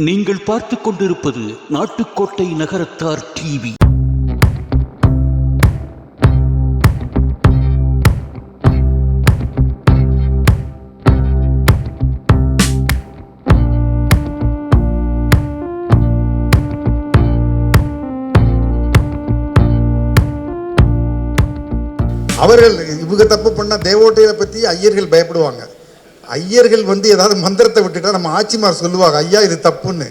நீங்கள் பார்த்து கொண்டிருப்பது நாட்டுக்கோட்டை நகரத்தார் டிவி. அவர்கள் இவங்க தப்பு பண்ணால் தேவோட்டையை பற்றி ஐயர்கள் பயப்படுவாங்க. ஐயர்கள் வந்து ஏதாவது மந்திரத்தை விட்டுட்டா நம்ம ஆட்சிமார் சொல்லுவாங்க ஐயா இது தப்புன்னு.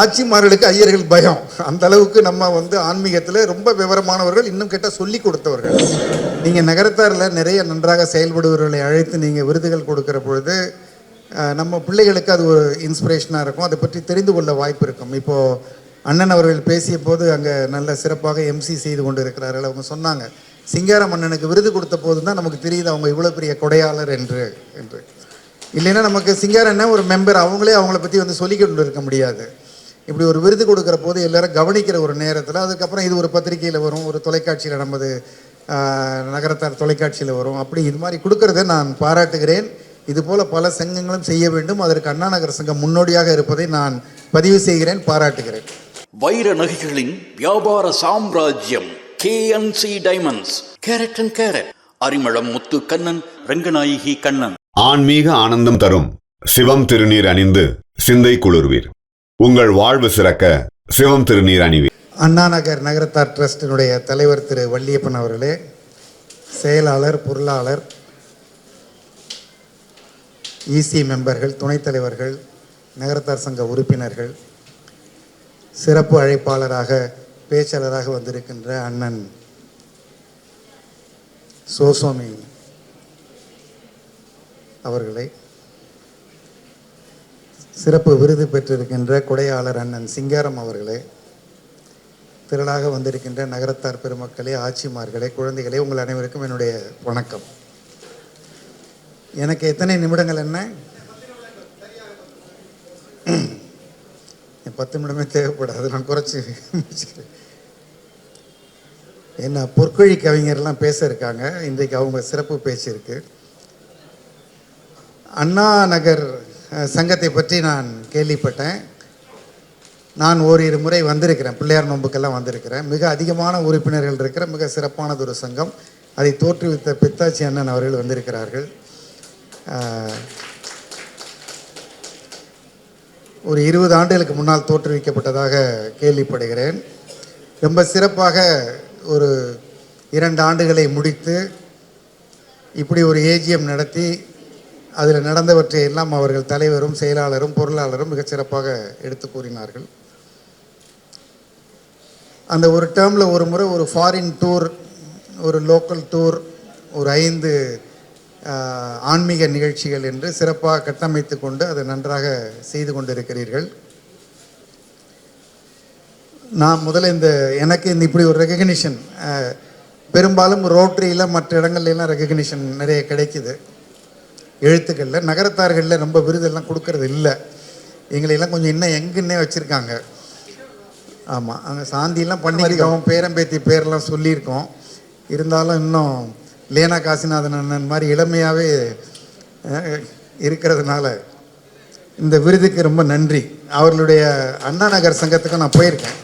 ஆட்சிமார்களுக்கு ஐயர்கள் பயம். அந்த அளவுக்கு நம்ம வந்து ஆன்மீகத்தில் ரொம்ப விவரமானவர்கள் இன்னும் கேட்டால் சொல்லி கொடுத்தவர்கள். நீங்கள் நகரத்தாரில் நிறைய நன்றாக செயல்படுபவர்களை அழைத்து நீங்கள் விருதுகள் கொடுக்குற பொழுது நம்ம பிள்ளைகளுக்கு அது ஒரு இன்ஸ்பிரேஷனாக இருக்கும். அதை பற்றி தெரிந்து கொள்ள வாய்ப்பு இருக்கும். இப்போது அண்ணன் அவர்கள் பேசிய போது அங்கே நல்ல சிறப்பாக எம்சி செய்து கொண்டு இருக்கிறார்கள் அவங்க சொன்னாங்க சிங்காரம் அண்ணனுக்கு விருது கொடுத்த போது தான் நமக்கு தெரியுது அவங்க இவ்வளோ பெரிய கொடையாளர் என்று என்று. இல்லைன்னா நமக்கு சிங்கார் அண்ணன் ஒரு மெம்பர் அவங்களே அவங்கள பற்றி வந்து சொல்லிக்கொண்டு இருக்க முடியாது. இப்படி ஒரு விருது கொடுக்குற போது எல்லாரும் கவனிக்கிற ஒரு நேரத்தில் அதுக்கப்புறம் இது ஒரு பத்திரிக்கையில் வரும் ஒரு தொலைக்காட்சியில் நமது நகரத்தார் தொலைக்காட்சியில் வரும். அப்படி இது மாதிரி கொடுக்கறத நான் பாராட்டுகிறேன். இதுபோல் பல சங்கங்களும் செய்ய வேண்டும். அதற்கு அண்ணா நகர் சங்கம் முன்னோடியாக இருப்பதை நான் பதிவு செய்கிறேன் பாராட்டுகிறேன். வைர நகைகளின் வியாபார சாம்ராஜ்யம் KNC diamonds carat and carat Arimalam Muthu Kannan Ranganayaki Kannan. ஆன்மீக ஆனந்தம் தரும் சிவம் திருநீர் அணிந்து சிந்தை குளிர்வீர். உங்கள் வாழ்வு சிறக்க சிவம் திருநீர் அணிவீர். அண்ணா நகர் நகரத்தார் டிரஸ்டினுடைய தலைவர் திரு வள்ளியப்பன் அவர்களே செயலாளர் பொருளாளர் இசி மெம்பர்கள் துணைத் தலைவர்கள் நகரத்தார் சங்க உறுப்பினர்கள் சிறப்பு அழைப்பாளராக பேச்சாளராக வந்திருக்கின்ற அண்ணன் சோசோமி அவர்களை சிறப்பு விருது பெற்றிருக்கின்ற கொடையாளர் அண்ணன் சிங்காரம் அவர்களே திரளாக வந்திருக்கின்ற நகரத்தார் பெருமக்களே ஆட்சிமார்களே குழந்தைகளே உங்கள் அனைவருக்கும் என்னுடைய வணக்கம். எனக்கு எத்தனை நிமிடங்கள் என்ன? பத்து நிமிடமே தேவைப்படாது நான் குறைச்சி என்ன பொற்கொழி கவிஞர்லாம் பேச இருக்காங்க இன்றைக்கு அவங்க சிறப்பு பேச்சு இருக்குது அண்ணா நகர் சங்கத்தை பற்றி நான் கேள்விப்பட்டேன். நான் ஓரிரு முறை வந்திருக்கிறேன். பிள்ளையார் நோம்புக்கெல்லாம் வந்திருக்கிறேன். மிக அதிகமான உறுப்பினர்கள் இருக்கிற மிக சிறப்பானது ஒரு சங்கம். அதை தோற்றுவித்த பித்தாச்சி அண்ணன் அவர்கள் வந்திருக்கிறார்கள். ஒரு இருபது ஆண்டுகளுக்கு முன்னால் தோற்றுவிக்கப்பட்டதாக கேள்விப்படுகிறேன். ரொம்ப சிறப்பாக ஒரு இரண்டு ஆண்டுகளை முடித்து இப்படி ஒரு ஏஜிஎம் நடத்தி அதில் நடந்தவற்றை எல்லாம் அவர்கள் தலைவரும் செயலாளரும் பொருளாளரும் மிகச்சிறப்பாக எடுத்து கூறினார்கள். அந்த ஒரு டேர்மில் ஒரு முறை ஒரு ஃபாரின் டூர் ஒரு லோக்கல் டூர் ஒரு ஐந்து ஆன்மீக நிகழ்ச்சிகள் என்று சிறப்பாக கட்டமைத்து கொண்டு அதை நன்றாக செய்து கொண்டிருக்கிறீர்கள். நான் முதல்ல இந்த எனக்கு இந்த இப்படி ஒரு ரெகக்னிஷன் பெரும்பாலும் ரோட்ரியில் மற்ற இடங்கள்லாம் ரெகக்னிஷன் நிறைய கிடைக்குது. எழுத்துக்களில் நகரத்தார்களில் ரொம்ப விருதெல்லாம் கொடுக்கறது இல்லை. எங்களையெல்லாம் கொஞ்சம் இன்னும் எங்குன்னே வச்சுருக்காங்க. ஆமாம் அங்கே சாந்தியெல்லாம் பண்ணியிருக்கோம் பேரம்பேத்தி பேரெல்லாம் சொல்லியிருக்கோம். இருந்தாலும் இன்னும் லேனா காசிநாதன் அண்ணன் மாதிரி இளமையாகவே இருக்கிறதுனால இந்த விருதுக்கு ரொம்ப நன்றி. அவர்களுடைய அண்ணா நகர் சங்கத்துக்கு நான் போயிருக்கேன்.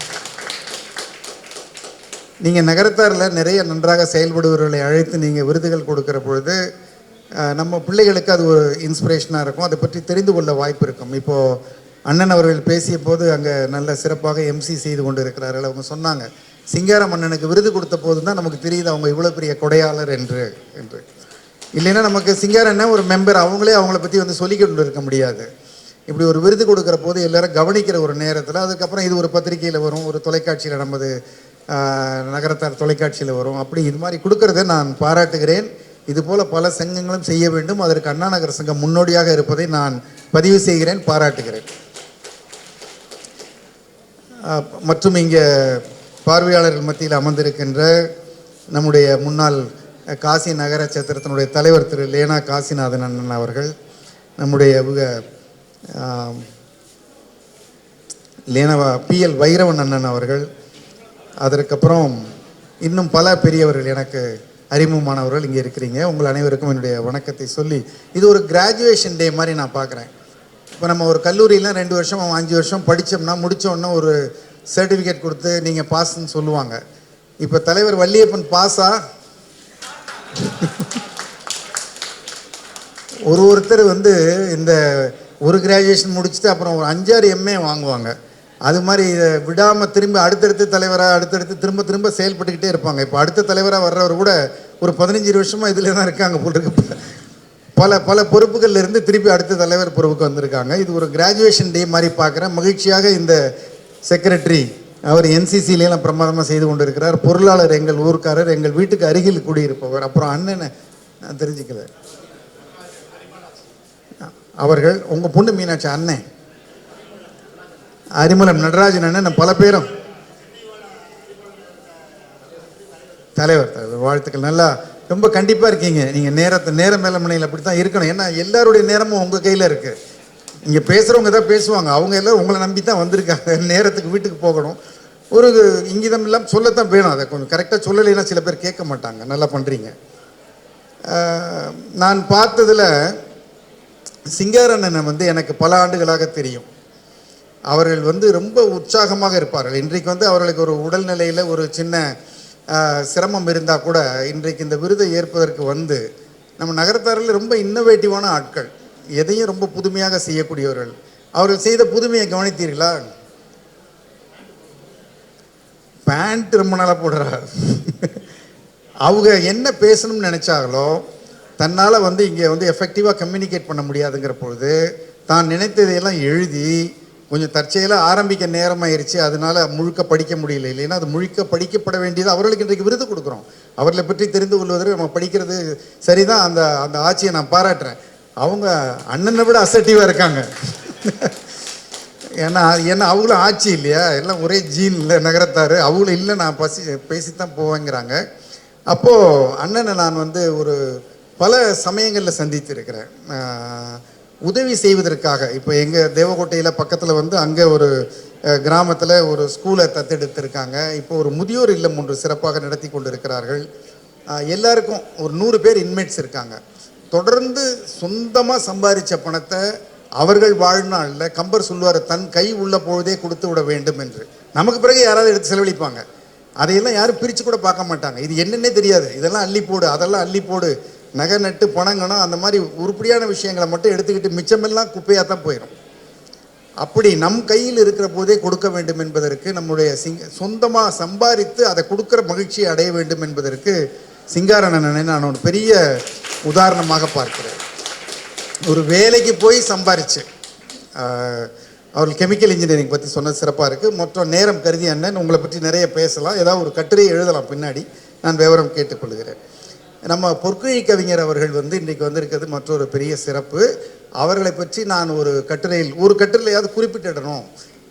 நீங்கள் நகரத்தாரில் நிறைய நன்றாக செயல்படுபவர்களை அழைத்து நீங்கள் விருதுகள் கொடுக்குற பொழுது நம்ம பிள்ளைகளுக்கு அது ஒரு இன்ஸ்பிரேஷனாக இருக்கும். அதை பற்றி தெரிந்து கொள்ள வாய்ப்பு இருக்கும். இப்போது அண்ணன் அவர்கள் பேசிய போது அங்கே நல்ல சிறப்பாக எம்சி செய்து கொண்டு இருக்கிறார்கள் அவங்க சொன்னாங்க சிங்காரம் அண்ணனுக்கு விருது கொடுத்த போது தான் நமக்கு தெரியுது அவங்க இவ்வளோ பெரிய கொடையாளர் என்று என்று. இல்லைன்னா நமக்கு சிங்காரன்னா ஒரு மெம்பர் அவங்களே அவங்கள பற்றி வந்து சொல்லி கொண்டு இருக்க முடியாது. இப்படி ஒரு விருது கொடுக்குற போது எல்லாரும் கவனிக்கிற ஒரு நேரத்தில் அதுக்கப்புறம் இது ஒரு பத்திரிக்கையில் வரும் ஒரு தொலைக்காட்சியில் நமது நகரத்தார் தொலைக்காட்சியில் வரும். அப்படி இது மாதிரி கொடுக்கறத நான் பாராட்டுகிறேன். இதுபோல பல சங்கங்களும் செய்ய வேண்டும். அதற்கு அண்ணா நகர் சங்கம் முன்னோடியாக இருப்பதை நான் பதிவு செய்கிறேன் பாராட்டுகிறேன். மற்றும் இங்கே பார்வையாளர்கள் மத்தியில் அமர்ந்திருக்கின்ற நம்முடைய முன்னாள் காசி நகர சத்திரத்தினுடைய தலைவர் திரு லேனா காசிநாதன் அண்ணன் அவர்கள் நம்முடைய இவங்க, ஆம், லேனவா பிஎல் வைரவன் அண்ணன் அவர்கள் அதற்கப்புறம் இன்னும் பல பெரியவர்கள் எனக்கு அறிமுகமானவர்கள் இங்கே இருக்கிறீங்க. உங்கள் அனைவருக்கும் என்னுடைய வணக்கத்தை சொல்லி இது ஒரு கிராஜுவேஷன் டே மாதிரி நான் பார்க்குறேன். இப்போ நம்ம ஒரு கல்லூரியில் ரெண்டு வருஷம் அஞ்சு வருஷம் படித்தோம்னா முடிச்ச ஒரு சர்டிஃபிகேட் கொடுத்து நீங்கள் பாஸ்ன்னு சொல்லுவாங்க. இப்போ தலைவர் வள்ளியப்பன் பாஸா? ஒரு ஒருத்தர் வந்து இந்த ஒரு கிராஜுவேஷன் முடிச்சுட்டு அப்புறம் ஒரு அஞ்சாறு எம்ஏ வாங்குவாங்க. அது மாதிரி இதை விடாமல் திரும்பி அடுத்தடுத்த தலைவராக அடுத்தடுத்து திரும்ப திரும்ப செயல்பட்டுக்கிட்டே இருப்பாங்க. இப்போ அடுத்த தலைவராக வர்றவர் கூட ஒரு பதினஞ்சு வருஷமாக இதில் தான் இருக்காங்க போல் இருக்கு. பல பல பொறுப்புகளில் இருந்து திருப்பி அடுத்த தலைவர் பொறுப்புக்கு வந்திருக்காங்க. இது ஒரு கிராஜுவேஷன் டே மாதிரி பார்க்குறேன். மகிழ்ச்சியாக இந்த செக்ரட்டரி அவர் என்சிசிலாம் பிரமாதமாக செய்து கொண்டிருக்கிறார். பொருளாளர் எங்கள் ஊர்க்காரர் எங்கள் வீட்டுக்கு அருகில் குடியிருப்பவர். அப்புறம் அண்ணனை நான் தெரிஞ்சுக்கல. அவர்கள் உங்கள் பொண்ணு மீனாட்சி அண்ணன். அரிமளம் நடராஜன் அண்ணன் பல பேரும். தலைவர் தலைவர் வாழ்த்துக்கள். நல்லா ரொம்ப கண்டிப்பாக இருக்கீங்க. நீங்கள் நேரத்தை நேர மேலமனையில் அப்படி தான் இருக்கணும். ஏன்னா எல்லாருடைய நேரமும் உங்கள் கையில் இருக்குது இங்கே பேசுகிறவங்க தான் பேசுவாங்க. அவங்க எல்லாம் உங்களை நம்பி தான் வந்திருக்காங்க. நேரத்துக்கு வீட்டுக்கு போகணும். ஒரு இங்கிதம் இல்லாமல் சொல்லத்தான் வேணும். அதை கொஞ்சம் கரெக்டாக சொல்லலைன்னா சில பேர் கேட்க மாட்டாங்க. நல்லா பண்ணுறீங்க நான் பார்த்ததில் சிங்காரண்ணனை வந்து எனக்கு பல ஆண்டுகளாக தெரியும். அவர்கள் வந்து ரொம்ப உற்சாகமாக இருப்பார்கள். இன்றைக்கு வந்து அவர்களுக்கு ஒரு உடல்நிலையில் ஒரு சின்ன சிரமம் இருந்தால் கூட இன்றைக்கு இந்த விருதை ஏற்பதற்கு வந்து நம்ம நகரத்தாரில் ரொம்ப இன்னோவேட்டிவான ஆட்கள். எதையும் ரொம்ப புதுமையாக செய்யக்கூடியவர்கள். அவர்கள் செய்த புதுமையை கவனித்தீர்களா? பேண்ட் ரொம்ப நாளாக போடுறார் அவங்க என்ன பேசணும்னு நினச்சாங்களோ தன்னால் வந்து இங்கே வந்து எஃபெக்டிவாக கம்யூனிகேட் பண்ண முடியாதுங்கிற பொழுது தான் நினைத்ததையெல்லாம் எழுதி கொஞ்சம் தற்செயலாக ஆரம்பிக்க நேரமாயிருச்சு. அதனால முழுக்க படிக்க முடியல. இல்லைன்னா அது முழுக்க படிக்கப்பட வேண்டியது அவர்களுக்கு இன்றைக்கு விருது கொடுக்குறோம். அவர்களை பற்றி தெரிந்து கொள்வதற்கு நம்ம படிக்கிறது சரிதான். அந்த அந்த ஆட்சியை நான் பாராட்டுறேன். அவங்க அண்ணனை விட அசட்டிவாக இருக்காங்க. ஏன்னா ஏன்னா அவங்களும் ஆட்சி இல்லையா? எல்லாம் ஒரே ஜீன் இல்லை நகரத்தார். அவங்களும் இல்லை நான் பசி பேசித்தான் போவேங்கிறாங்க. அப்போது அண்ணனை நான் வந்து ஒரு பல சமயங்களில் சந்தித்திருக்கிறேன். உதவி செய்வதற்காக. இப்போ எங்கள் தேவகோட்டையில் பக்கத்தில் வந்து அங்கே ஒரு கிராமத்தில் ஒரு ஸ்கூலை தத்தெடுத்திருக்காங்க. இப்போ ஒரு முதியோர் இல்லம் ஒன்று சிறப்பாக நடத்தி கொண்டு இருக்கிறார்கள் எல்லாருக்கும் ஒரு நூறு பேர் இன்மேட்ஸ் இருக்காங்க. தொடர்ந்து சொந்தமாக சம்பாதிச்ச பணத்தை அவர்கள் வாழ்நாளில் கம்பர் சொல்லுவார் தன் கை உள்ள பொழுதே கொடுத்து விட வேண்டும் என்று. நமக்கு பிறகு யாராவது எடுத்து செலவழிப்பாங்க. அதையெல்லாம் யாரும் பிரித்து கூட பார்க்க மாட்டாங்க. இது என்னன்னே தெரியாது. இதெல்லாம் அள்ளி போடு அதெல்லாம் அள்ளி போடு நகை நட்டு பணங்கணும் அந்த மாதிரி உருப்படியான விஷயங்களை மட்டும் எடுத்துக்கிட்டு மிச்சமெல்லாம் குப்பையாக தான் போயிடும் அப்படி நம் கையில் இருக்கிற போதே கொடுக்க வேண்டும் என்பதற்கு நம்முடைய சிங்க சொந்தமாக சம்பாதித்து அதை கொடுக்குற மகிழ்ச்சியை அடைய வேண்டும் என்பதற்கு சிங்காரணனை நான் ஒரு பெரிய உதாரணமாக பார்க்கிறேன். ஒரு வேலைக்கு போய் சம்பாரிச்சு அவர் கெமிக்கல் இன்ஜினியரிங் பற்றி சொன்னது சிறப்பாக இருக்குது மொத்தம் நேரம் கருதி அண்ணன் உங்களை பற்றி நிறைய பேசலாம். ஏதாவது ஒரு கட்டுரையை எழுதலாம் பின்னாடி. நான் விவரம் கேட்டுக்கொள்கிறேன். நம்ம பொற்குழி கவிஞர் அவர்கள் வந்து இன்றைக்கு வந்திருக்கிறது மற்றொரு பெரிய சிறப்பு. அவர்களை பற்றி நான் ஒரு கட்டுரையில் ஒரு கட்டுரையிலையாவது குறிப்பிட்டிடணும்.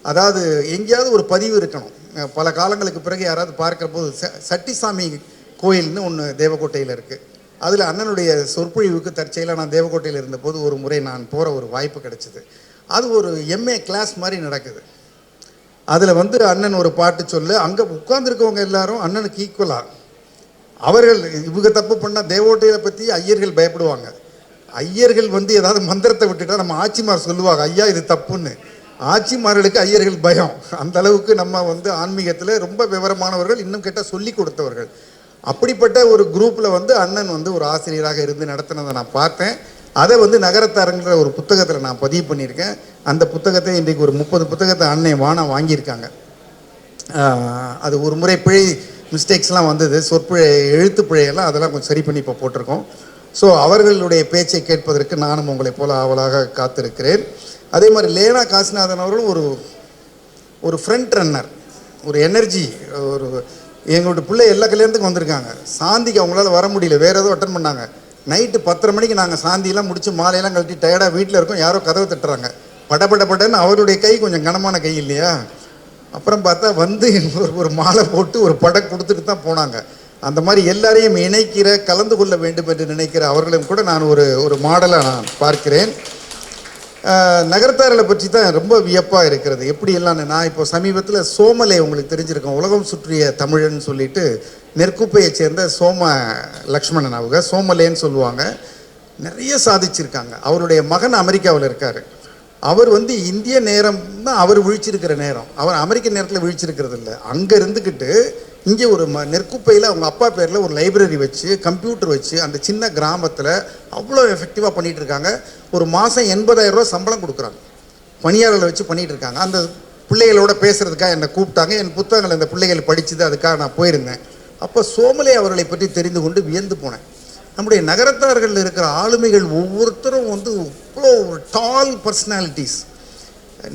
அதாவது எங்கேயாவது ஒரு பதிவு இருக்கணும். பல காலங்களுக்கு பிறகு யாராவது பார்க்குற போது ச சட்டிசாமி கோயில்னு ஒன்று தேவக்கோட்டையில் இருக்குது அதில் அண்ணனுடைய சொற்பொழிவுக்கு தற்செயலாக நான் தேவக்கோட்டையில் இருந்தபோது ஒரு முறை நான் போகிற ஒரு வாய்ப்பு கிடைச்சிது. அது ஒரு எம்ஏ கிளாஸ் மாதிரி நடக்குது. அதில் வந்து அண்ணன் ஒரு பாட்டு சொல்ல அங்கே உட்காந்துருக்கவங்க எல்லாரும் அண்ணனுக்கு ஈக்குவலாக அவர்கள் இவங்க தப்பு பண்ணால் தேவோட்டையை பற்றி ஐயர்கள் பயப்படுவாங்க. ஐயர்கள் வந்து ஏதாவது மந்திரத்தை விட்டுட்டா நம்ம ஆட்சிமார் சொல்லுவாங்க ஐயா இது தப்புன்னு. ஆட்சிமார்களுக்கு ஐயர்கள் பயம். அந்த அளவுக்கு நம்ம வந்து ஆன்மீகத்தில் ரொம்ப விவரமானவர்கள் இன்னும் கேட்டால் சொல்லி கொடுத்தவர்கள். அப்படிப்பட்ட ஒரு குரூப்பில் வந்து அண்ணன் வந்து ஒரு ஆசிரியராக இருந்து நடத்தினதை நான் பார்த்தேன். அதை வந்து நகரத்தாரங்கிற ஒரு புத்தகத்தில் நான் பதிவு பண்ணியிருக்கேன். அந்த புத்தகத்தை இன்றைக்கு ஒரு முப்பது புத்தகத்தை அன்னை வானம் வாங்கியிருக்காங்க. அது ஒரு முறை பிழை மிஸ்டேக்ஸ்லாம் வந்தது. சொற்பிழை எழுத்து பிழையெல்லாம் அதெல்லாம் கொஞ்சம் சரி பண்ணி இப்போ போட்டிருக்கோம். ஸோ அவர்களுடைய பேச்சை கேட்பதற்கு நானும் உங்களைப் போல ஆவலாக காத்திருக்கிறேன். அதே மாதிரி லேனா காசிநாதன் அவர்களும் ஒரு ஒரு ஃப்ரண்ட் ரன்னர் ஒரு எனர்ஜி ஒரு எங்களோட பிள்ளை எல்லா கல்யாணத்துக்கும் வந்திருக்காங்க. சாந்திக்கு அவங்களால வர முடியல. வேறு ஏதோ அட்டன் பண்ணாங்க. நைட்டு பத்தரை மணிக்கு நாங்கள் சாந்தியெல்லாம் முடிச்சு மாலையெல்லாம் கழட்டி டயர்டாக வீட்டில் இருக்கோம். யாரோ கதவை தட்டுறாங்க. படபட படன்னு அவருடைய கை கொஞ்சம் கனமான கை இல்லையா? அப்புறம் பார்த்தா வந்து ஒரு ஒரு மாலை போட்டு ஒரு படம் கொடுத்துட்டு தான் போனாங்க. அந்த மாதிரி எல்லாரையும் இணைக்கிற கலந்து கொள்ள வேண்டும் என்று நினைக்கிற அவர்களையும் கூட நான் ஒரு ஒரு மாடலாக நான் பார்க்கிறேன். ஆஹ் நகரத்தார்களை பற்றி தான் ரொம்ப வியப்பாக இருக்கிறது. எப்படி எல்லாம் நான் இப்போ சமீபத்தில் சோமலை உங்களுக்கு தெரிஞ்சிருக்கோம். உலகம் சுற்றிய தமிழன் சொல்லிட்டு நெற்குப்பையை சேர்ந்த சோம லக்ஷ்மணன் அவங்க சோமலேன்னு சொல்லுவாங்க. நிறைய சாதிச்சிருக்காங்க. அவருடைய மகன் அமெரிக்காவில் இருக்கார். அவர் வந்து இந்திய நேரம் தான் அவர் விழிச்சிருக்கிற நேரம். அவர் அமெரிக்க நேரத்தில் விழிச்சிருக்கிறது இல்லை அங்கே இருந்துக்கிட்டு இங்கே ஒரு ம நெற்குப்பையில் அவங்க அப்பா பேரில் ஒரு லைப்ரரி வச்சு கம்ப்யூட்டர் வச்சு அந்த சின்ன கிராமத்தில் அவ்வளோ எஃபெக்டிவாக பண்ணிகிட்டு இருக்காங்க ஒரு மாதம் எண்பதாயிரம் ரூபாய் சம்பளம் கொடுக்குறாங்க. பணியாளர்களை வச்சு பண்ணிகிட்டு இருக்காங்க அந்த பிள்ளைகளோட பேசுகிறதுக்காக என்னை கூப்பிட்டாங்க. என் புத்தகங்கள் அந்த பிள்ளைகள் படித்தது அதுக்காக நான் போயிருந்தேன். அப்போ சோமலே அவர்களை பற்றி தெரிந்து கொண்டு வியந்து போனேன். நம்முடைய நகரத்தார்கள் இருக்கிற ஆளுமைகள் ஒவ்வொருத்தரும் வந்து அவ்வளோ ஒரு டால் பர்சனாலிட்டிஸ்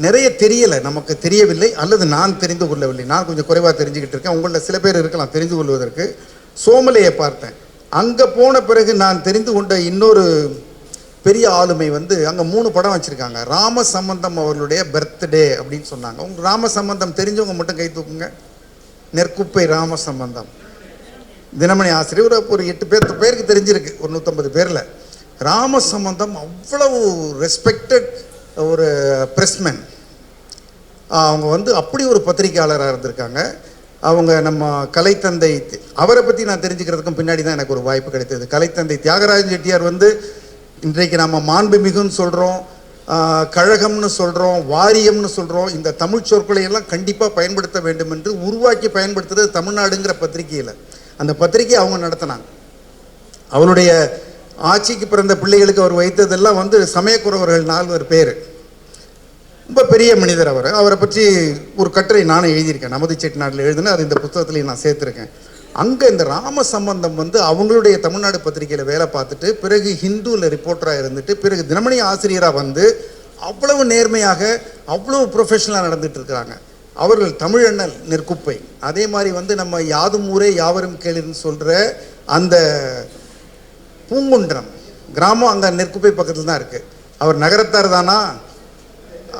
நிறைய தெரியலை நமக்கு தெரியவில்லை அல்லது நான் தெரிந்து கொள்ளவில்லை. நான் கொஞ்சம் குறைவாக தெரிஞ்சுக்கிட்டு இருக்கேன். உங்களில் சில பேர் இருக்கலாம் தெரிந்து கொள்வதற்கு. சோமலையை பார்த்தேன். அங்கே போன பிறகு நான் தெரிந்து கொண்ட இன்னொரு பெரிய ஆளுமை வந்து அங்கே மூணு படம் வச்சுருக்காங்க. ராம சம்பந்தம் அவர்களுடைய பர்த்டே அப்படின்னு சொன்னாங்க. உங்கள் ராம சம்பந்தம் தெரிஞ்சவங்க மட்டும் கை தூக்குங்க. நெற்குப்பை ராம சம்பந்தம் தினமணி ஆசிரியர் ஒரு ஒரு எட்டு பேர்த்து பேருக்கு தெரிஞ்சிருக்கு ஒரு நூற்றம்பது பேரில். ராம சம்பந்தம் அவ்வளவு ரெஸ்பெக்டட் ஒரு பிரஸ்மேன் அவங்க வந்து அப்படி ஒரு பத்திரிக்கையாளராக இருந்திருக்காங்க. அவங்க நம்ம கலைத்தந்தை அவரை பற்றி நான் தெரிஞ்சுக்கிறதுக்கும் பின்னாடி தான் எனக்கு ஒரு வாய்ப்பு கிடைத்தது. கலைத்தந்தை தியாகராஜன் செட்டியார் வந்து இன்றைக்கு நம்ம மாண்புமிகுன்னு சொல்கிறோம் கழகம்னு சொல்கிறோம் வாரியம்னு சொல்கிறோம் இந்த தமிழ் சொற்களையெல்லாம் கண்டிப்பாக பயன்படுத்த வேண்டும் என்று உருவாக்கி பயன்படுத்துறது தமிழ்நாடுங்கிற பத்திரிகையில். அந்த பத்திரிகை அவங்க நடத்தினாங்க. அவருடைய ஆட்சிக்கு பிறந்த பிள்ளைகளுக்கு அவர் வைத்ததெல்லாம் வந்து சமயக்குறவர்கள் நால்வர் பேர். ரொம்ப பெரிய மனிதர் அவர். அவரை பற்றி ஒரு கட்டுரை நானும் எழுதியிருக்கேன். நமது செட்டிநாட்டில் எழுதுனேன் அது இந்த புத்தகத்திலையும் நான் சேர்த்துருக்கேன். அங்கே இந்த ராம சம்பந்தம் வந்து அவங்களுடைய தமிழ்நாடு பத்திரிகையில் வேலை பார்த்துட்டு பிறகு ஹிந்துவில் ரிப்போர்ட்டராக இருந்துட்டு பிறகு தினமணி ஆசிரியராக வந்து அவ்வளவு நேர்மையாக அவ்வளவு ப்ரொஃபஷனலாக நடந்துட்டு இருக்கிறாங்க. அவர்கள் தமிழண்ணல் நெற்குப்பை. அதே மாதிரி வந்து நம்ம யாதும் ஊரே யாவரும் கேளுன்னு சொல்கிற அந்த பூங்குன்றம் கிராமம் அங்கே நெற்குப்பை பக்கத்தில் தான் இருக்குது அவர் நகரத்தார் தானா?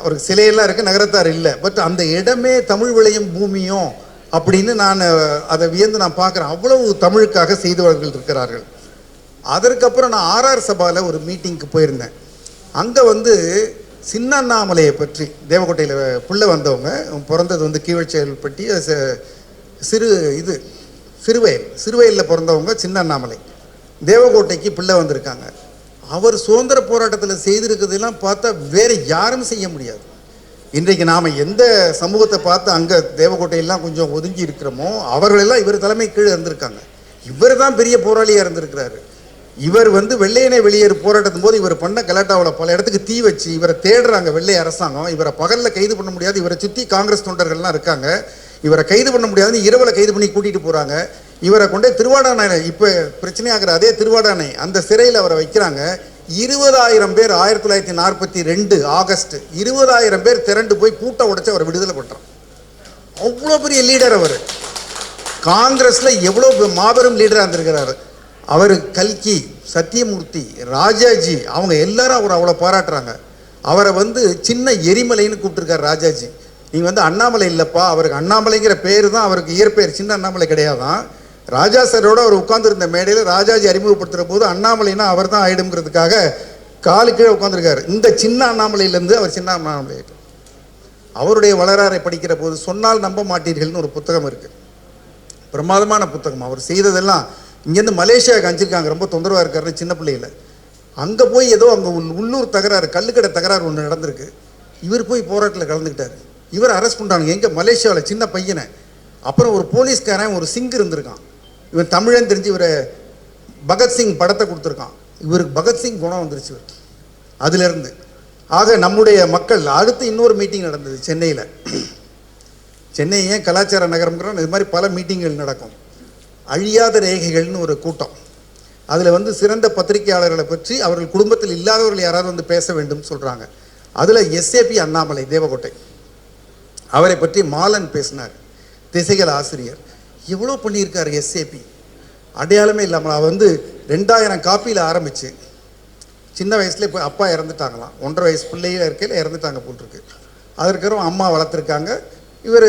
அவருக்கு சிலையெல்லாம் இருக்குது நகரத்தார் இல்லை. பட் அந்த இடமே தமிழ் விளையும் பூமியும் அப்படின்னு நான் அதை வியந்து நான் பார்க்குறேன். அவ்வளவு தமிழுக்காக செய்தவர்கள் இருக்கிறார்கள். அதற்கப்புறம் நான் ஆர்ஆர் சபாவில் ஒரு மீட்டிங்க்கு போயிருந்தேன். அங்கே வந்து சின்ன அண்ணாமலையை பற்றி தேவக்கோட்டையில் புள்ள வந்தவங்க பிறந்தது வந்து கீழ்ச்செயல்பட்டி ச- சிறு இது சிறுவயல் சிறுவயலில் பிறந்தவங்க சின்ன அண்ணாமலை தேவக்கோட்டைக்கு பிள்ளை வந்திருக்காங்க. அவர் சுதந்திர போராட்டத்தில் செய்திருக்கிறதெல்லாம் பார்த்தா வேறு யாரும் செய்ய முடியாது. இன்றைக்கு நாம் எந்த சமூகத்தை பார்த்து அங்கே தேவக்கோட்டையெல்லாம் கொஞ்சம் ஒதுங்கி இருக்கிறோமோ அவர்களெல்லாம் இவர் தலைமை கீழே இருந்திருக்காங்க. இவர் தான் பெரிய போராளியாக இருந்திருக்கிறாரு. இவர் வந்து வெள்ளையனை வெளியேறு போராட்டத்தின் போது இவர் பண்ண கலாட்டாவில் பல இடத்துக்கு தீ வச்சு இவரை தேடுறாங்க வெள்ளை அரசாங்கம். இவரை பகலில் கைது பண்ண முடியாது. இவரை சுற்றி காங்கிரஸ் தொண்டர்கள்லாம் இருக்காங்க. இவரை கைது பண்ண முடியாதுன்னு இரவில் கைது பண்ணி கூட்டிகிட்டு போகிறாங்க இவரை கொண்டே திருவாடானை இப்போ பிரச்சனையாகிற அதே திருவாடானை அந்த சிறையில் அவரை வைக்கிறாங்க. இருபதாயிரம் பேர் ஆயிரத்தி தொள்ளாயிரத்தி நாற்பத்தி ரெண்டு ஆகஸ்ட் இருபதாயிரம் பேர் திரண்டு போய் பூட்டை உடச்சி அவரை விடுதலை பண்ணுறான் அவ்வளோ பெரிய லீடர் அவர். காங்கிரஸில் எவ்வளோ பெ- மாபெரும் லீடராக இருந்திருக்கிறாரு. அவர் கல்கி சத்தியமூர்த்தி ராஜாஜி அவங்க எல்லாரும் அவர் அவ்வளோ பாராட்டுறாங்க. அவரை வந்து சின்ன எரிமலைன்னு கூப்பிட்டுருக்காரு ராஜாஜி. நீ வந்து அண்ணாமலை இல்லைப்பா அவருக்கு அண்ணாமலைங்கிற பேர் தான் அவருக்கு இயற்பெயர். சின்ன அண்ணாமலை கிடையாதான். ராஜா சாரோட அவர் உட்காந்துருந்த மேடையில் ராஜாஜி அறிமுகப்படுத்துகிற போது அண்ணாமலைனா அவர் தான் ஆயிடுங்கிறதுக்காக காலு கீழே உட்காந்துருக்காரு இந்த சின்ன அண்ணாமலையிலேருந்து அவர் சின்ன அண்ணாமலை அவருடைய வளராரை படிக்கிற போது சொன்னால் நம்ப மாட்டீர்கள்னு ஒரு புத்தகம் இருக்குது பிரமாதமான புத்தகம். அவர் செய்ததெல்லாம் இங்கேருந்து மலேசியாவுக்கு அனுப்பிச்சிருக்காங்க. ரொம்ப தொந்தரவாக இருக்காருன்னு சின்ன பிள்ளையில். அங்கே போய் ஏதோ அங்கே உள்ளூர் தகராறு கல்லுக்கடை தகராறு ஒன்று நடந்திருக்கு. இவர் போய் போராட்டத்தில் கலந்துக்கிட்டார். இவர் அரெஸ்ட் பண்ணுறாங்க எங்கே மலேசியாவில் சின்ன பையனை. அப்புறம் ஒரு போலீஸ்காரன் ஒரு சிங் இருந்திருக்கான். இவன் தமிழன் தெரிஞ்சு இவரை பகத்சிங் படத்தை கொடுத்துருக்கான். இவருக்கு பகத்சிங் குணம் வந்துருச்சு இவருக்கு. அதுலேருந்து. ஆக நம்முடைய மக்கள் அடுத்து இன்னொரு மீட்டிங் நடந்தது சென்னையில். சென்னை ஏன் கலாச்சார நகரம்ங்கிறோம் இது மாதிரி பல மீட்டிங்கள் நடக்கும். அழியாத ரேகைகள்னு ஒரு கூட்டம். அதில் வந்து சிறந்த பத்திரிகையாளர்களை பற்றி அவர்கள் குடும்பத்தில் இல்லாதவர்கள் யாராவது வந்து பேச வேண்டும் சொல்கிறாங்க அதில் எஸ்ஏபி அண்ணாமலை தேவகோட்டை. அவரை பற்றி மாலன் பேசினார். திசைகள் ஆசிரியர். எவ்வளோ பண்ணியிருக்கார் எஸ்ஏபி அடையாளமே இல்லாமல் அவர் வந்து ரெண்டாயிரம் காப்பியில் ஆரம்பித்து சின்ன வயசுல இப்போ அப்பா இறந்துட்டாங்களாம். ஒன்றரை வயசு பிள்ளையில இருக்கையில் இறந்துட்டாங்க போட்டிருக்கு அதற்கப்புறம் அம்மா வளர்த்துருக்காங்க. இவர்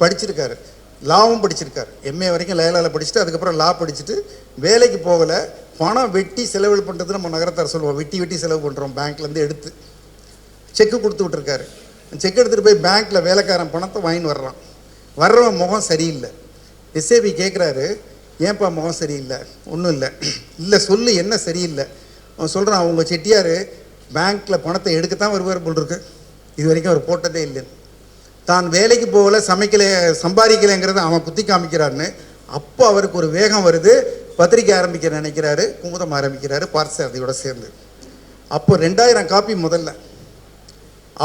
படிச்சிருக்காரு. லாவும் படிச்சிருக்கார். எம்ஏ வரைக்கும் லயலாவில் படிச்சுட்டு அதுக்கப்புறம் லா படிச்சுட்டு வேலைக்கு போகலை. பணம் வெட்டி செலவு பண்ணுறது நம்ம நகரத்தார் சொல்லுவோம். வெட்டி வெட்டி செலவு பண்ணுறோம் பேங்க்லேருந்து எடுத்து. செக்கு கொடுத்து விட்டுருக்காரு. செக் எடுத்துகிட்டு போய் பேங்க்கில் வேலைக்காரன் பணத்தை வாங்கின்னு வர்றான். வர்றவன் முகம் சரியில்லை. எஸ்ஏபி கேட்குறாரு ஏன்பா முகம் சரியில்லை? ஒன்றும் இல்லை. இல்லை சொல்லு என்ன சரியில்லை? அவன் சொல்கிறான் அவங்க செட்டியார் பேங்க்கில் பணத்தை எடுக்கத்தான் வருவார் போல் இருக்கு. இது வரைக்கும் அவர் போட்டதே இல்லைன்னு. தான் வேலைக்கு போகல சமைக்கலை சம்பாதிக்கலைங்கிறத அவன் குத்தி காமிக்கிறான்னு அப்போ அவருக்கு ஒரு வேகம் வருது. பத்திரிக்கை ஆரம்பிக்க நினைக்கிறாரு குமுதம் ஆரம்பிக்கிறாரு பார்சாரதியோட சேர்ந்து. அப்போ ரெண்டாயிரம் காப்பி முதல்ல.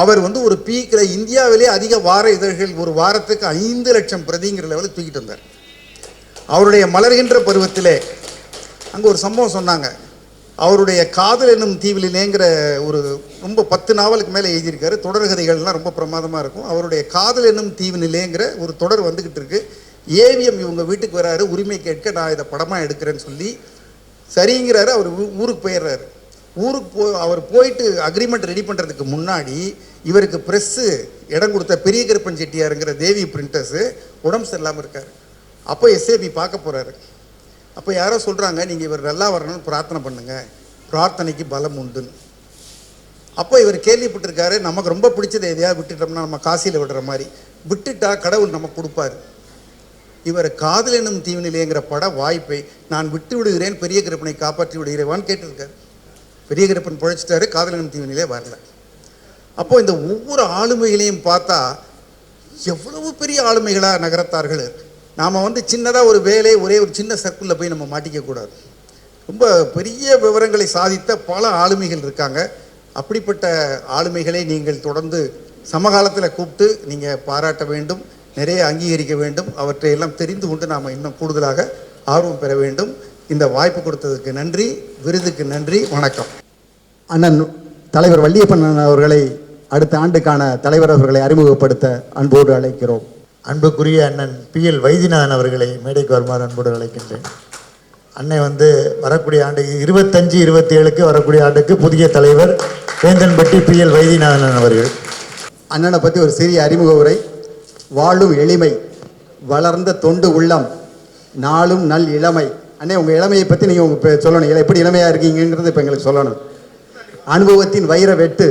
அவர் வந்து ஒரு பீக்கில் இந்தியாவிலே அதிக வார இதழ்கள் ஒரு வாரத்துக்கு ஐந்து லட்சம் பிரதிங்கிற லெவலில் தூக்கிட்டு வந்தார். அவருடைய மலர்கின்ற பருவத்திலே அங்கே ஒரு சம்பவம் சொன்னாங்க. அவருடைய காதல் என்னும் தீவிலேங்கிற ஒரு ரொம்ப பத்து நாவலுக்கு மேலே எழுதியிருக்காரு. தொடர்கதைகள்லாம் ரொம்ப பிரமாதமாக இருக்கும். அவருடைய காதல் என்னும் தீவினிலேங்கிற ஒரு தொடர் வந்துக்கிட்டு இருக்கு. ஏவிஎம் இவங்க வீட்டுக்கு வராரு. உரிமை கேட்க நான் இதை படமாக எடுக்கிறேன்னு சொல்லி சரிங்கிறாரு. அவர் ஊருக்கு போயிடுறாரு. ஊருக்கு போ அவர் போயிட்டு அக்ரிமெண்ட் ரெடி பண்ணுறதுக்கு முன்னாடி இவருக்கு ப்ரெஸ்ஸு இடம் கொடுத்த பெரிய கருப்பன் செட்டியாருங்கிற தேவி பிரிண்டர்ஸு உடம்பு சரியில்லாமல் இருக்கார். அப்போ எஸ்ஏபி பார்க்க போகிறாரு அப்போ யாரோ சொல்கிறாங்க நீங்கள் இவர் நல்லா வரணும்னு பிரார்த்தனை பண்ணுங்க. பிரார்த்தனைக்கு பலம் உண்டுன்னு. அப்போ இவர் கேள்விப்பட்டிருக்காரு நமக்கு ரொம்ப பிடிச்சதை எதையாவது விட்டுட்டோம்னா நம்ம காசியில் விடுற மாதிரி. விட்டுட்டா கடவுள் நமக்கு கொடுப்பாரு. இவர் காதல் எனும் தீவினிலேங்கிற பட வாய்ப்பை நான் விட்டு விடுகிறேன் பெரிய கிருப்பனை காப்பாற்றி விடுகிறேவான்னு கேட்டிருக்காரு. பெரிய கிருப்பன் பிழைச்சிட்டாரு காதல் எனும் தீவினிலே வரல. அப்போ இந்த ஒவ்வொரு ஆளுமைகளையும் பார்த்தா எவ்வளவு பெரிய ஆளுமைகளாக நகரத்தார்கள் நாம் வந்து சின்னதாக ஒரு வேலை ஒரே ஒரு சின்ன சர்க்கிளில் போய் நம்ம மாட்டிக்க கூடாது. ரொம்ப பெரிய விவரங்களை சாதித்த பல ஆளுமைகள் இருக்காங்க. அப்படிப்பட்ட ஆளுமைகளை நீங்கள் தொடர்ந்து சமகாலத்தில் கூப்பிட்டு நீங்கள் பாராட்ட வேண்டும் நிறைய அங்கீகரிக்க வேண்டும். அவற்றை எல்லாம் தெரிந்து கொண்டு நாம் இன்னும் கூடுதலாக ஆர்வம் பெற வேண்டும். இந்த வாய்ப்பு கொடுத்ததுக்கு நன்றி விருதுக்கு நன்றி வணக்கம். அண்ணன் தலைவர் வள்ளியப்பண்ணன் அவர்களை அடுத்த ஆண்டுக்கான தலைவர் அவர்களை அறிமுகப்படுத்த அன்போடு அழைக்கிறோம். அன்புக்குரிய அண்ணன் பி எல் வைத்தியநாதன் அவர்களை மேடைக்கு வருமாறு அன்போடு அழைக்கின்றேன். அன்னை வந்து வரக்கூடிய ஆண்டு இருபத்தஞ்சு இருபத்தி ஏழுக்கு வரக்கூடிய ஆண்டுக்கு புதிய தலைவர் வேந்தன்பட்டி பி எல் வைத்தியநாதன் அவர்கள். அண்ணனை பற்றி ஒரு சிறிய அறிமுக உரை. வாழும் எளிமை வளர்ந்த தொண்டு உள்ளம் நாளும் நல் இளமை. அண்ணே உங்கள் இளமையை பற்றி நீங்கள் உங்கள் சொல்லணும். இல்லை எப்படி இளமையாக இருக்கீங்கன்றது இப்போ எங்களுக்கு சொல்லணும். அனுபவத்தின் வைர வெட்டு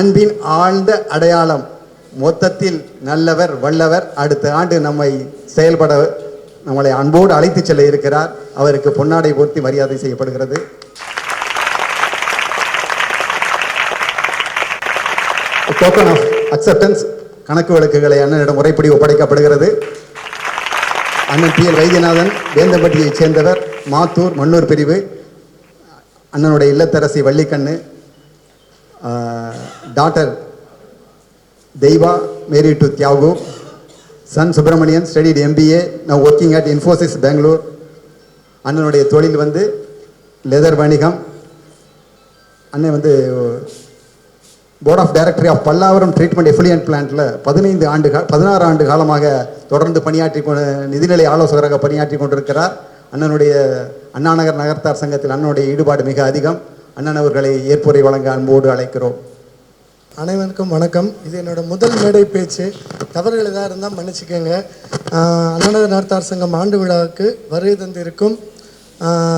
அன்பின் ஆழ்ந்த அடையாளம் மொத்தத்தில் நல்லவர் வல்லவர் அடுத்த ஆண்டு நம்மை செயல்பட நம்மளை அன்போடு அழைத்துச் செல்ல இருக்கிறார். அவருக்கு பொன்னாடை போர்த்தி மரியாதை செய்யப்படுகிறது. டோக்கன் ஆஃப் அக்செப்டன்ஸ் கணக்கு விளக்குகளை அண்ணனிடம் முறைப்படி ஒப்படைக்கப்படுகிறது. அண்ணன் பி எல் வைத்தியநாதன் வேந்தம்பட்டியைச் சேர்ந்தவர் மாத்தூர் மன்னூர் பிரிவு அண்ணனுடைய இல்லத்தரசி Vallikannu doctor Deiva married to Thiyagu son Subramanian studied MBA நான் ஒர்க்கிங் அட் இன்ஃபோசிஸ் பெங்களூர் அண்ணனுடைய தொழில் வந்து லெதர் வணிகம். அண்ணன் வந்து board of directory of Pallavaram treatment effluent பிளான்ட்டில் பதினைந்து ஆண்டு கா பதினாறு ஆண்டு காலமாக தொடர்ந்து பணியாற்றி கொண்டு நிதிநிலை ஆலோசகராக பணியாற்றி கொண்டிருக்கிறார். அண்ணனுடைய அண்ணாநகர் நகர்த்தார் சங்கத்தில் அண்ணனுடைய ஈடுபாடு மிக அதிகம். அண்ணன் அவர்களை ஏற்புரை வழங்க அன்போடு அழைக்கிறோம். அனைவருக்கும் வணக்கம். இது என்னோட முதல் மேடை பேச்சு. தவறுகள் எதாக இருந்தால் மன்னிச்சுக்கோங்க. அண்ணாநகர் நார்த்தார் சங்கம் ஆண்டு விழாவுக்கு வருகை தந்திருக்கும்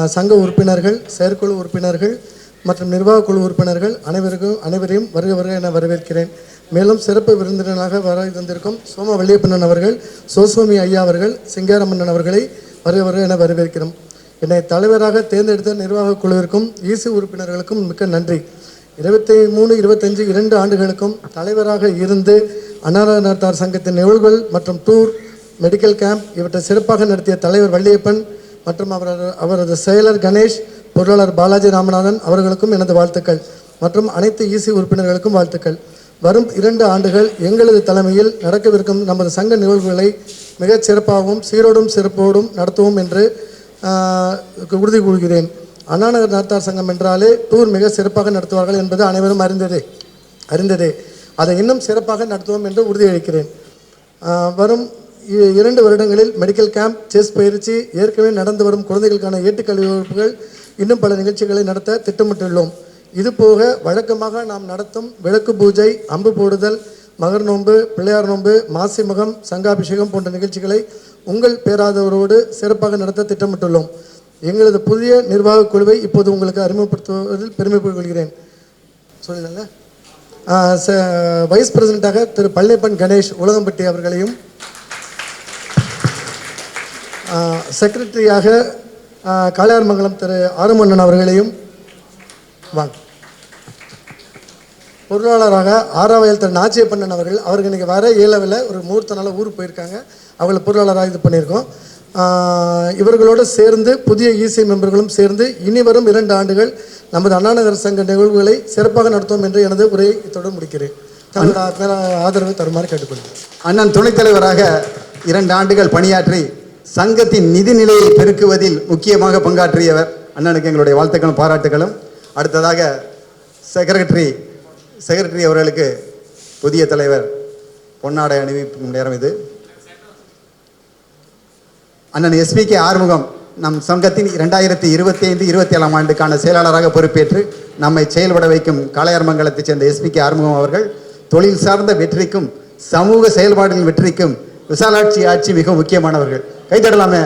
சங்க உறுப்பினர்கள் செயற்குழு உறுப்பினர்கள் மற்றும் நிர்வாக குழு உறுப்பினர்கள் அனைவருக்கும் அனைவரையும் வருக வருக என வரவேற்கிறேன். மேலும் சிறப்பு விருந்தினராக வருகை தந்திருக்கும் சோம வள்ளியப்பண்ணன் அவர்கள் சோசுவாமி ஐயா அவர்கள் சிங்காரமன்னன் அவர்களை வருக வருக என வரவேற்கிறோம். என்னை தலைவராக தேர்ந்தெடுத்த நிர்வாகக் குழுவிற்கும் இசு உறுப்பினர்களுக்கும் மிக்க நன்றி. இருபத்தி மூணு இருபத்தஞ்சு இரண்டு ஆண்டுகளுக்கும் தலைவராக இருந்து அன்னாரநாட்டார் சங்கத்தின் நிகழ்வுகள் மற்றும் டூர் மெடிக்கல் கேம்ப் இவற்றை சிறப்பாக நடத்திய தலைவர் வள்ளியப்பன் மற்றும் அவரது அவரது செயலர் கணேஷ் பொருளாளர் பாலாஜி ராமநாதன் அவர்களுக்கும் எனது வாழ்த்துக்கள் மற்றும் அனைத்து இசி உறுப்பினர்களுக்கும் வாழ்த்துக்கள். வரும் இரண்டு ஆண்டுகள் எங்களது தலைமையில் நடக்கவிருக்கும் நமது சங்க நிகழ்வுகளை மிகச் சிறப்பாகவும் சீரோடும் சிறப்போடும் நடத்துவோம் என்று உறுதி கூறுகிறேன். அண்ணாநகர் நாத்தார் சங்கம் என்றாலே டூர் மிக சிறப்பாக நடத்துவார்கள் என்பது அனைவரும் அறிந்ததே அறிந்ததே. அதை இன்னும் சிறப்பாக நடத்துவோம் என்று உறுதியளிக்கிறேன். வரும் இ- இரண்டு வருடங்களில் மெடிக்கல் கேம்ப் செஸ் பயிற்சி ஏற்கனவே நடந்து வரும் குழந்தைகளுக்கான ஏட்டுக்கல்வி வகுப்புகள் இன்னும் பல நிகழ்ச்சிகளை நடத்த திட்டமிட்டுள்ளோம். இதுபோக வழக்கமாக நாம் நடத்தும் விளக்கு பூஜை அம்பு போடுதல் மகர் நோன்பு பிள்ளையார் நோன்பு மாசிமுகம் சங்காபிஷேகம் போன்ற நிகழ்ச்சிகளை உங்கள் பேராதவரோடு சிறப்பாக நடத்த திட்டமிட்டுள்ளோம். எங்களது புதிய நிர்வாகக் குழுவை இப்போது உங்களுக்கு அறிமுகப்படுத்துவதில் பெருமைப்படுகொள்கிறேன் கொள்கிறேன் சொல்லுங்க. வைஸ் பிரசிடெண்ட்டாக திரு பழனிப்பன் கணேஷ் உலகம்பட்டி அவர்களையும் செக்ரட்டரியாக காளையார்மங்கலம் திரு ஆறுமன்னன் அவர்களையும் வாங்க. பொருளாளராக ஆறாவயல் திரு நாச்சியப்பண்ணன் அவர்கள் அவர்கள் இன்றைக்கி வர இயலவில் ஒரு முகூர்த்த நாள் ஊருக்கு போயிருக்காங்க. அவங்கள பொருளாளராக இது பண்ணியிருக்கோம். இவர்களோடு சேர்ந்து புதிய இசிஐ மெம்பர்களும் சேர்ந்து இனி வரும் இரண்டு ஆண்டுகள் நமது அண்ணாநகர் சங்க நிகழ்வுகளை சிறப்பாக நடத்துவோம் என்று எனது உரையை இத்துடன் முடிக்கிறேன். தங்களோட ஆதரவு தருமாறு கேட்டுக்கொள்கிறேன். அண்ணன் துணைத் தலைவராக இரண்டு ஆண்டுகள் பணியாற்றி சங்கத்தின் நிதிநிலையை பெருக்குவதில் முக்கியமாக பங்காற்றியவர் அண்ணனுக்கு எங்களுடைய வாழ்த்துக்களும் பாராட்டுகளும். அடுத்ததாக செக்ரட்டரி செக்ரட்டரி அவர்களுக்கு புதிய தலைவர் பொன்னாடை அணிவிக்கும் நேரம் இது. அண்ணன் எஸ்பிகே ஆறுமுகம் நம் சங்கத்தின் இரண்டாயிரத்தி இருபத்தி ஐந்து இருபத்தி ஏழாம் ஆண்டுக்கான செயலாளராக பொறுப்பேற்று நம்மை செயல்பட வைக்கும் காளையார்மங்கலத்தைச் சேர்ந்த எஸ்பிகே ஆறுமுகம் அவர்கள் தொழில் சார்ந்த வெற்றிக்கும் சமூக செயல்பாடுகளின் வெற்றிக்கும் விசாலாட்சி ஆட்சி மிக முக்கியமானவர்கள். கைதடலாமே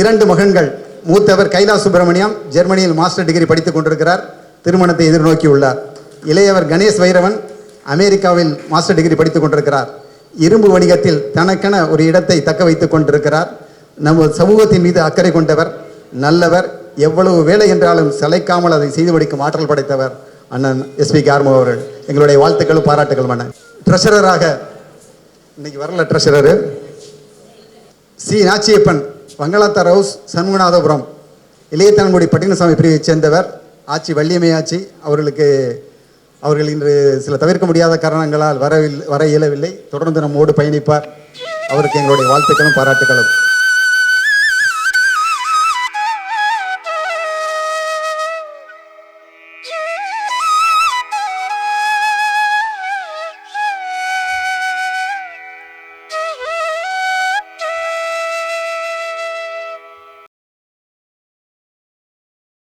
இரண்டு மகன்கள் மூத்தவர் கைலாஸ் சுப்பிரமணியம் ஜெர்மனியில் மாஸ்டர் டிகிரி படித்துக் கொண்டிருக்கிறார் திருமணத்தை எதிர்நோக்கியுள்ளார். இளையவர் கணேஷ் வைரவன் அமெரிக்காவில் மாஸ்டர் டிகிரி படித்துக் கொண்டிருக்கிறார். இரும்பு வணிகத்தில் தனக்கென ஒரு இடத்தை தக்க வைத்துக் கொண்டிருக்கிறார். நம்ம சமூகத்தின் மீது அக்கறை கொண்டவர் நல்லவர் எவ்வளவு வேலை என்றாலும் சளைக்காமல் அதை செய்து முடிக்கும் ஆற்றல் படைத்தவர் அண்ணன் எஸ்பி கார்மோ அவர்கள். எங்களுடைய வாழ்த்துக்களும் பாராட்டுகளும் அண்ணன். ட்ரெஷரராக இன்னைக்கு வரல treasurer C. Nachiappan Vangalathar house Shanmuganathapuram Ilaiyathangudi Pattinasamy பிரிவைச் சேர்ந்தவர் ஆட்சி வள்ளியம்மை ஆட்சி அவர்களுக்கு அவர்கள் இன்று சில தவிர்க்க முடியாத காரணங்களால் வரவில்லை வர இயலவில்லை. தொடர்ந்து நம்மோடு பயணிப்பார். அவருக்கு எங்களுடைய வாழ்த்துக்களும் பாராட்டுகளும்